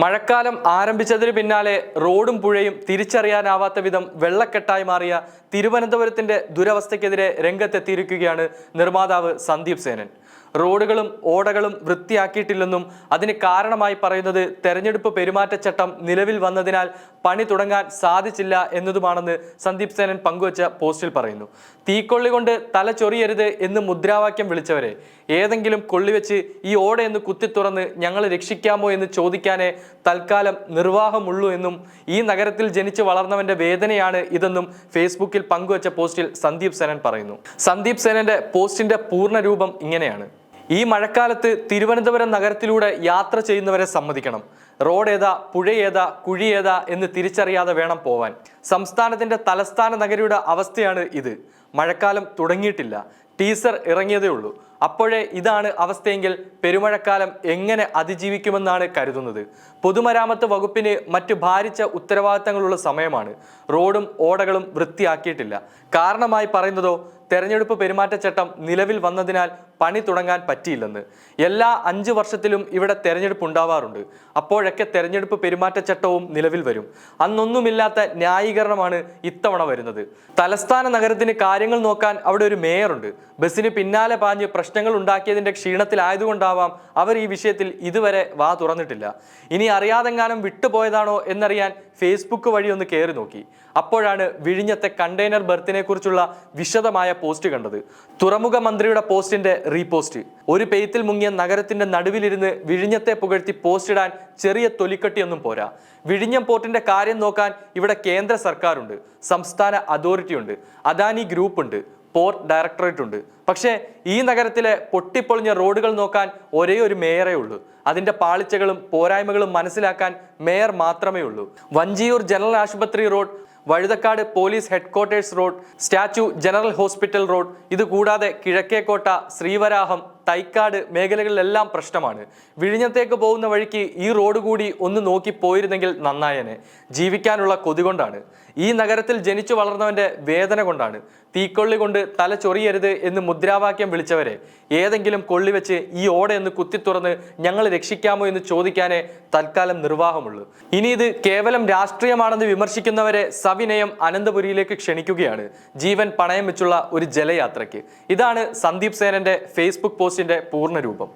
മഴക്കാലം ആരംഭിച്ചതിന് പിന്നാലെ റോഡും പുഴയും തിരിച്ചറിയാനാവാത്ത വിധം വെള്ളക്കെട്ടായി മാറിയ തിരുവനന്തപുരത്തിന്റെ ദുരവസ്ഥയ്ക്കെതിരെ രംഗത്തെത്തിയിരിക്കുകയാണ് നിർമ്മാതാവ് സന്ദീപ് സേനൻ. റോഡുകളും ഓടകളും വൃത്തിയാക്കിയിട്ടില്ലെന്നും അതിന് കാരണമായി പറയുന്നത് തെരഞ്ഞെടുപ്പ് പെരുമാറ്റച്ചട്ടം നിലവിൽ വന്നതിനാൽ പണി തുടങ്ങാൻ സാധിച്ചില്ല എന്നതുമാണെന്ന് സന്ദീപ് സേനൻ പങ്കുവച്ച പോസ്റ്റിൽ പറയുന്നു. തീക്കൊള്ളി കൊണ്ട് തല ചൊറിയരുത് എന്ന് മുദ്രാവാക്യം വിളിച്ചവരെ ഏതെങ്കിലും കൊള്ളിവെച്ച് ഈ ഓടയെന്ന് കുത്തി തുറന്ന് ഞങ്ങളെ രക്ഷിക്കാമോ എന്ന് ചോദിക്കാനേ തൽക്കാലം നിർവാഹമുള്ളൂ എന്നും ഈ നഗരത്തിൽ ജനിച്ചു വളർന്നവന്റെ വേദനയാണ് ഇതെന്നും ഫേസ്ബുക്കിൽ പങ്കുവച്ച പോസ്റ്റിൽ സന്ദീപ് സേനൻ പറയുന്നു. സന്ദീപ് സേനന്റെ പോസ്റ്റിന്റെ പൂർണ രൂപം ഇങ്ങനെയാണ്. ഈ മഴക്കാലത്ത് തിരുവനന്തപുരം നഗരത്തിലൂടെ യാത്ര ചെയ്യുന്നവരെ സമ്മതിക്കണം. റോഡ് ഏതാ പുഴ ഏതാ കുഴി ഏതാ എന്ന് തിരിച്ചറിയാതെ വേണം പോവാൻ. സംസ്ഥാനത്തിന്റെ തലസ്ഥാന നഗരിയുടെ അവസ്ഥയാണ് ഇത്. മഴക്കാലം തുടങ്ങിയിട്ടില്ല. ടീസർ ഇറങ്ങിയതേ ഉള്ളൂ. അപ്പോഴേ ഇതാണ് അവസ്ഥയെങ്കിൽ പെരുമഴക്കാലം എങ്ങനെ അതിജീവിക്കുമെന്നാണ് കരുതുന്നത്. പൊതുമരാമത്ത് വകുപ്പിന് മറ്റ് ഭാരിച്ച ഉത്തരവാദിത്തങ്ങളുള്ള സമയമാണ്. റോഡും ഓടകളും വൃത്തിയാക്കിയിട്ടില്ല. കാരണമായി പറയുന്നതോ തെരഞ്ഞെടുപ്പ് പെരുമാറ്റച്ചട്ടം നിലവിൽ വന്നതിനാൽ പണി തുടങ്ങാൻ പറ്റിയില്ലെന്ന്. എല്ലാ അഞ്ച് വർഷത്തിലും ഇവിടെ തെരഞ്ഞെടുപ്പ് ഉണ്ടാവാറുണ്ട് അപ്പോഴൊക്കെ തെരഞ്ഞെടുപ്പ് പെരുമാറ്റച്ചട്ടവും നിലവിൽ വരും. അന്നൊന്നുമില്ലാത്ത ന്യായീകരണമാണ് ഇത്തവണ വരുന്നത്. തലസ്ഥാന നഗരത്തിന് കാര്യങ്ങൾ നോക്കാൻ അവിടെ ഒരു മേയറുണ്ട്. ബസ്സിന് പിന്നാലെ പാഞ്ഞ് പ്രശ്നങ്ങൾ ഉണ്ടാക്കിയതിന്റെ ക്ഷീണത്തിലായതുകൊണ്ടാവാം അവർ ഈ വിഷയത്തിൽ ഇതുവരെ വാ തുറന്നിട്ടില്ല. ഇനി അറിയാതെങ്ങാനും വിട്ടുപോയതാണോ എന്നറിയാൻ ഫേസ്ബുക്ക് വഴി ഒന്ന് കയറി നോക്കി. അപ്പോഴാണ് വിഴിഞ്ഞത്തെ കണ്ടെയ്നർ ബർത്തിനെ കുറിച്ചുള്ള വിശദമായ പോസ്റ്റ് കണ്ടത്. തുറമുഖ മന്ത്രിയുടെ പോസ്റ്റിന്റെ റീപോസ്റ്റ്. ഒരു പെയ്ത്തിൽ മുങ്ങിയ നഗരത്തിന്റെ നടുവിലിരുന്ന് വിഴിഞ്ഞത്തെ പുകഴ്ത്തി പോസ്റ്റ് ഇടാൻ ചെറിയ തൊലിക്കട്ടിയൊന്നും പോരാ. വിഴിഞ്ഞം പോർട്ടിന്റെ കാര്യം നോക്കാൻ ഇവിടെ കേന്ദ്ര സർക്കാരുണ്ട്. സംസ്ഥാന അതോറിറ്റി ഉണ്ട്. അദാനി ഗ്രൂപ്പ് ഉണ്ട് പോർട്ട് ഡയറക്ടറേറ്റ് ഉണ്ട്. പക്ഷേ ഈ നഗരത്തിലെ പൊട്ടിപ്പൊളിഞ്ഞ റോഡുകൾ നോക്കാൻ ഒരേ ഒരു മേയറേ ഉള്ളൂ. അതിന്റെ പാളിച്ചകളും പോരായ്മകളും മനസ്സിലാക്കാൻ മേയർ മാത്രമേ ഉള്ളൂ. വഞ്ചിയൂർ ജനറൽ ആശുപത്രി road Vazhuthacaud police headquarters road statue general hospital road ഇതുകൂടാതെ കിഴക്കേക്കോട്ട ശ്രീവരാഹം തൈക്കാട് മേഖലകളിലെല്ലാം പ്രശ്നമാണ്. വിഴിഞ്ഞത്തേക്ക് പോകുന്ന വഴിക്ക് ഈ റോഡ് കൂടി ഒന്ന് നോക്കി പോയിരുന്നെങ്കിൽ നന്നായനെ. ജീവിക്കാനുള്ള കൊതി കൊണ്ടാണ്. ഈ നഗരത്തിൽ ജനിച്ചു വളർന്നവന്റെ വേദന കൊണ്ടാണ്. തീക്കൊള്ളി കൊണ്ട് തല ചൊറിയരുത് എന്ന് മുദ്രാവാക്യം വിളിച്ചവരെ. ഏതെങ്കിലും കൊള്ളി വെച്ച് ഈ ഓട എന്ന് കുത്തി തുറന്ന് ഞങ്ങൾ രക്ഷിക്കാമോ എന്ന് ചോദിക്കാനേ തൽക്കാലം നിർവാഹമുള്ളൂ. ഇനി ഇത് കേവലം രാഷ്ട്രീയമാണെന്ന് വിമർശിക്കുന്നവരെ സവിനയം അനന്തപുരിയിലേക്ക് ക്ഷണിക്കുകയാണ്. ജീവൻ പണയം വെച്ചുള്ള ഒരു ജലയാത്രയ്ക്ക്. ഇതാണ് സന്ദീപ് സേനന്റെ ഫേസ്ബുക്ക് പോസ്റ്റിന്റെ പൂർണ രൂപം.